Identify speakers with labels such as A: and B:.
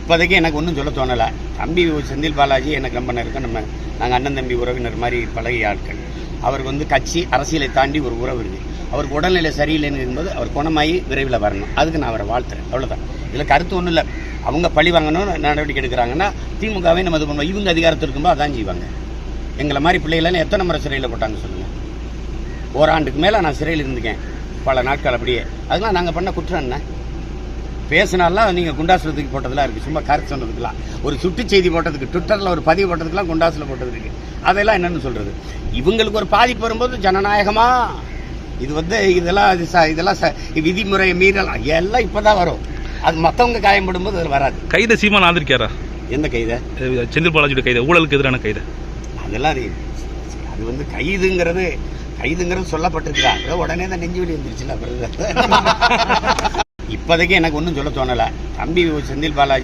A: இப்போதைக்கு எனக்கு ஒன்றும் சொல்ல தோணலை. தம்பி செந்தில் பாலாஜி எனக்கு ரொம்ப நெருக்கம். நம்ம நாங்கள் அண்ணன் தம்பி உறவினர் மாதிரி பழகிய ஆட்கள். அவருக்கு வந்து கட்சி அரசியலை தாண்டி ஒரு உறவு இருக்குது. அவருக்கு உடல்நிலை சரியில்லைன்னு இருக்கும்போது அவர் குணமாகி விரைவில் வரணும். அதுக்கு நான் அவரை வாழ்த்துறேன். அவ்வளோதான் இதில் கருத்து ஒன்றும் இல்லை. அவங்க பழி வாங்கணும்னு நடவடிக்கை எடுக்கிறாங்கன்னா திமுகவை நம்ம இது பண்ணுவோம் இவங்க அதிகாரத்தில் இருக்கும்போது அதான் செய்வாங்க. எங்களை மாதிரி பிள்ளைகளெல்லாம் எத்தனை முறை சிறையில் போட்டாங்க சொல்லுங்கள் ஓராண்டுக்கு மேலே நான் சிறையில் இருந்துக்கேன் பல நாட்கள் அப்படியே. அதெல்லாம் நாங்கள் பண்ண குற்றம் என்ன? பேசினாலாம் நீங்கள் குண்டாசுலத்துக்கு போட்டதெல்லாம் இருக்குது சும்மா கருத்து சொன்னதுக்கெல்லாம். ஒரு சுட்டு செய்தி போட்டதுக்கு ட்விட்டரில் ஒரு பதிவு போட்டதுக்கெல்லாம் குண்டாசில் போட்டது இருக்கு. அதெல்லாம் என்னன்னு சொல்கிறது இவங்களுக்கு ஒரு பாதிப்பு வரும்போது ஜனநாயகமா? இது வந்து இதெல்லாம் இது ச- இதெல்லாம் ச- விதிமுறையை மீறலாம் எல்லாம் இப்போ தான் வரும். அது மற்றவங்க காயப்படும் போது அது வராது.
B: கைதை சீமான் ஆதரிக்காரா
A: எந்த கைதை?
B: செந்தில் பாலாஜியோட கைதை ஊழலுக்கு எதிரான கைதை.
A: அதெல்லாம் அது அது வந்து கைதுங்கிறது கைதுங்கிறது சொல்லப்பட்டிருக்குதா ஏதோ உடனே தான் நெஞ்சு வலி வந்துருச்சுல இப்போதைக்கு எனக்கு ஒன்றும் சொல்ல தோணலை. தம்பி செந்தில் பாலாஜி